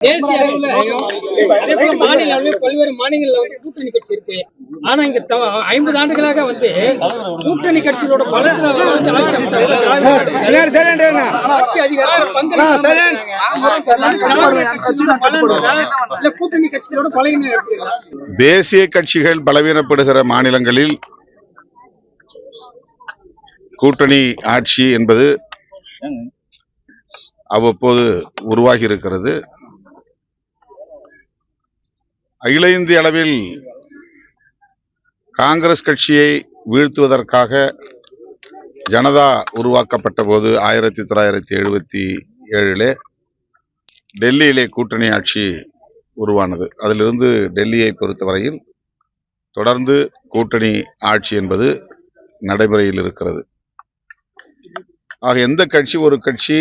தேசிய அளவுல மாநில அளவுல பல்வேறு மாநிலங்கள்ல வந்து கூட்டணி கட்சி இருக்கு. ஆனா இங்க ஐம்பது ஆண்டுகளாக வந்து கூட்டணி கட்சிகளோட பலத்துல வந்து ஆட்சி அமைச்சாங்க. ஆட்சி அதிகாரம் பங்களிப்பு இல்ல கூட்டணி கட்சிகளோட இருக்குங்களா தேசிய கட்சிகள் பலவீனப்படுகிற மாநிலங்களில் கூட்டணி ஆட்சி என்பது அவ்வப்போது உருவாகி இருக்கிறது. அகில இந்திய அளவில் காங்கிரஸ் கட்சியை வீழ்த்துவதற்காக ஜனதா உருவாக்கப்பட்ட போது ஆயிரத்தி தொள்ளாயிரத்தி எழுபத்தி ஏழிலே டெல்லியிலே கூட்டணி ஆட்சி உருவானது. அதிலிருந்து டெல்லியை பொறுத்தவரையில் தொடர்ந்து கூட்டணி ஆட்சி என்பது நடைமுறையில் இருக்கிறது. ஆக எந்த கட்சி ஒரு கட்சி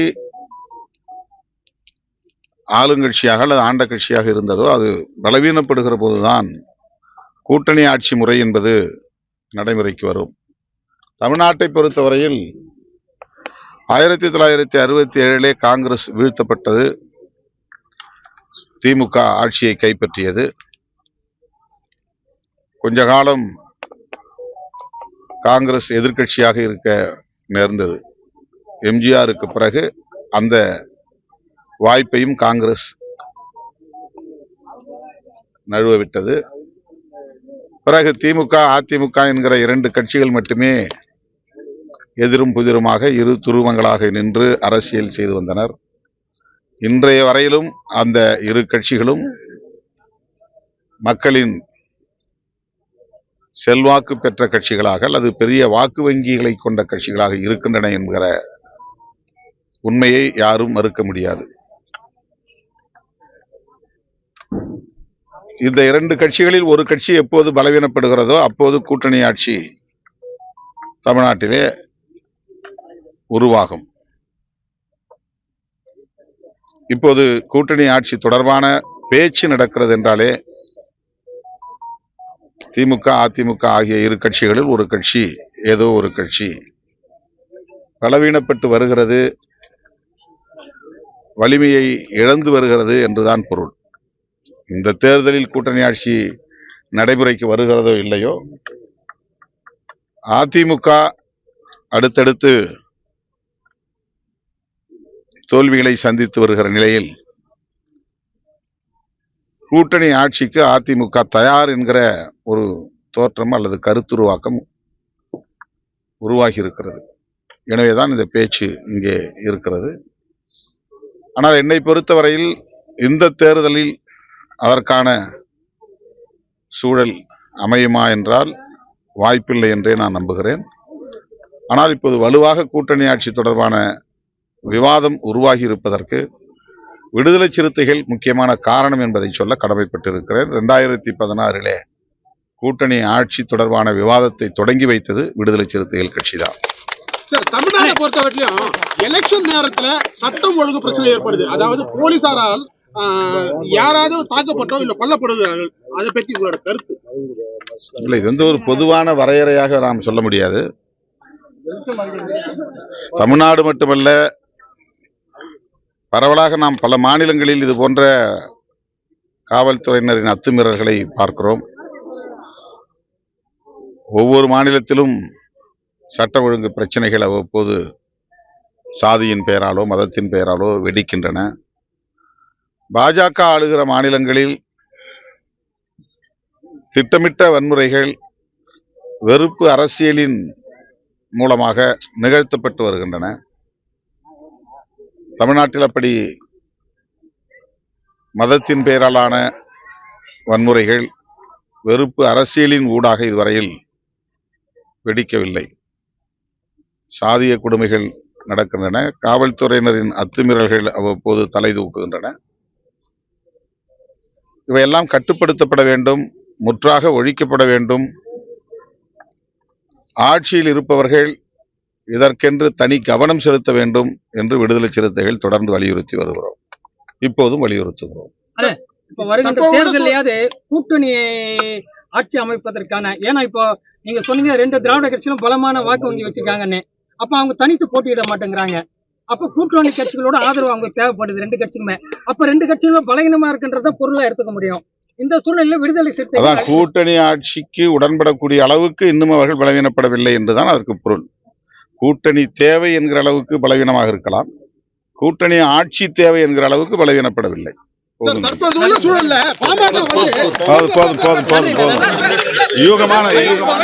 ஆளுங்கட்சியாக அல்லது ஆண்ட கட்சியாக இருந்ததோ அது பலவீனப்படுகிற போதுதான் கூட்டணி ஆட்சி முறை என்பது நடைமுறைக்கு வரும். தமிழ்நாட்டை பொறுத்தவரையில் ஆயிரத்தி தொள்ளாயிரத்தி அறுபத்தி ஏழிலே காங்கிரஸ் வீழ்த்தப்பட்டது. திமுக ஆட்சியை கைப்பற்றியது. கொஞ்ச காலம் காங்கிரஸ் எதிர்க்கட்சியாக இருக்க நேர்ந்தது. எம்ஜிஆருக்கு பிறகு அந்த வாய்ப்பையும் காங்கிரஸ் நழுவ விட்டது பிறகு திமுக அதிமுக என்கிற இரண்டு கட்சிகள் மட்டுமே எதிரும் புதிருமாக இரு துருவங்களாக நின்று அரசியல் செய்து வந்தனர். இன்றைய வரையிலும் அந்த இரு கட்சிகளும் மக்களின் செல்வாக்கு பெற்ற கட்சிகளாக அல்லது பெரிய வாக்கு வங்கிகளை கொண்ட கட்சிகளாக இருக்கின்றன என்கிற உண்மையை யாரும் மறுக்க முடியாது. இந்த இரண்டு கட்சிகளில் ஒரு கட்சி எப்போது பலவீனப்படுகிறதோ அப்போது கூட்டணி ஆட்சி தமிழ்நாட்டிலே உருவாகும். இப்போது கூட்டணி ஆட்சி தொடர்பான பேச்சு நடக்கிறது என்றாலே திமுக அதிமுக ஆகிய இரு கட்சிகளில் ஒரு கட்சி ஏதோ ஒரு கட்சி பலவீனப்பட்டு வருகிறது வலிமையை இழந்து வருகிறது என்றுதான் பொருள். இந்த தேர்தலில் கூட்டணி ஆட்சி நடைமுறைக்கு வருகிறதோ இல்லையோ அதிமுக அடுத்தடுத்து தோல்விகளை சந்தித்து வருகிற நிலையில் கூட்டணி ஆட்சிக்கு அதிமுக தயார் என்கிற ஒரு தோற்றம் அல்லது கருத்துருவாக்கம் உருவாகி இருக்கிறது எனவேதான் இந்த பேச்சு இங்கே இருக்கிறது. ஆனால் என்னை பொறுத்தவரையில் இந்த தேர்தலில் அதற்கான சூழல் அமையுமா என்றால் வாய்ப்பில்லை என்றே நான் நம்புகிறேன். ஆனால் இப்போது வலுவாக கூட்டணி ஆட்சி தொடர்பான விவாதம் உருவாகி இருப்பதற்கு விடுதலை சிறுத்தைகள் முக்கியமான காரணம் என்பதை சொல்ல கடமைப்பட்டிருக்கிறேன். ரெண்டாயிரத்தி பதினாறிலே கூட்டணி ஆட்சி தொடர்பான விவாதத்தை தொடங்கி வைத்தது விடுதலை சிறுத்தைகள் கட்சிதான் சார் தமிழ்நாட்டை பொறுத்தவரையிலும் எலெக்ஷன் நேரத்துல சட்டம் ஒழுங்கு பிரச்சனை ஏற்படுது. அதாவது போலீசாரால் யாராவது தாக்கப்பட்டோ இல்ல கொல்லப்படுகிறார்கள் அதை பற்றி உங்களோட கருத்து. இல்லை இது வந்து ஒரு பொதுவான வரையறையாக நாம் சொல்ல முடியாது. தமிழ்நாடு மட்டுமல்ல பரவலாக நாம் பல மாநிலங்களில் இது போன்ற காவல்துறையினரின் அத்துமீறல்களை பார்க்கிறோம். ஒவ்வொரு மாநிலத்திலும் சட்ட ஒழுங்கு பிரச்சனைகள் அவ்வப்போது சாதியின் பெயராலோ மதத்தின் பெயராலோ வெடிக்கின்றன. பாஜக ஆளுகிற மாநிலங்களில் திட்டமிட்ட வன்முறைகள் வெறுப்பு அரசியலின் மூலமாக நிகழ்த்தப்பட்டு வருகின்றன. தமிழ்நாட்டில் அப்படி மதத்தின் பெயராலான வன்முறைகள் வெறுப்பு அரசியலின் ஊடாக இதுவரையில் வெடிக்கவில்லை. சாதிய கொடுமைகள் நடக்கின்றன. காவல்துறையினரின் அத்துமீறல்கள் அவ்வப்போது தலை தூக்குகின்றன. இவையெல்லாம் கட்டுப்படுத்தப்பட வேண்டும் முற்றாக ஒழிக்கப்பட வேண்டும். ஆட்சியில் இருப்பவர்கள் இதற்கென்று தனி கவனம் செலுத்த வேண்டும் என்று விடுதலை சிறுத்தைகள் தொடர்ந்து வலியுறுத்தி வருகிறோம். இப்போதும் வலியுறுத்துகிறோம். இப்ப வருகின்ற தேர்தலையாவது கூட்டணி ஆட்சி அமைப்பதற்கான ஏன்னா இப்போ நீங்க சொன்னீங்க ரெண்டு திராவிட கட்சிகளும் பலமான வாக்கு வங்கி வச்சிருக்காங்கன்னு. அப்ப அவங்க தனித்து போட்டியிட மாட்டேங்கிறாங்க. அப்ப கூட்டணி கட்சிகளோட ஆதரவு அவங்க தேவைப்படுது ரெண்டு கட்சிக்குமே. அப்ப ரெண்டு கட்சிகளுமே பலகீனமா இருக்குன்றத பொருளா எடுத்துக்க முடியும். இந்த சூழ்நிலையில விடுதலை அதான் சிறுத்தைகள் கூட்டணி ஆட்சிக்கு உடன்படக்கூடிய அளவுக்கு இன்னும் அவர்கள் பலவீனப்படவில்லை என்றுதான் அதற்கு பொருள். கூட்டணி தேவை என்கிற அளவுக்கு பலவீனமாக இருக்கலாம். கூட்டணி ஆட்சி தேவை என்கிற அளவுக்கு பலவீனப்படவில்லை. போதும் போதும் போதும் போதும். யூகமான யூகமான.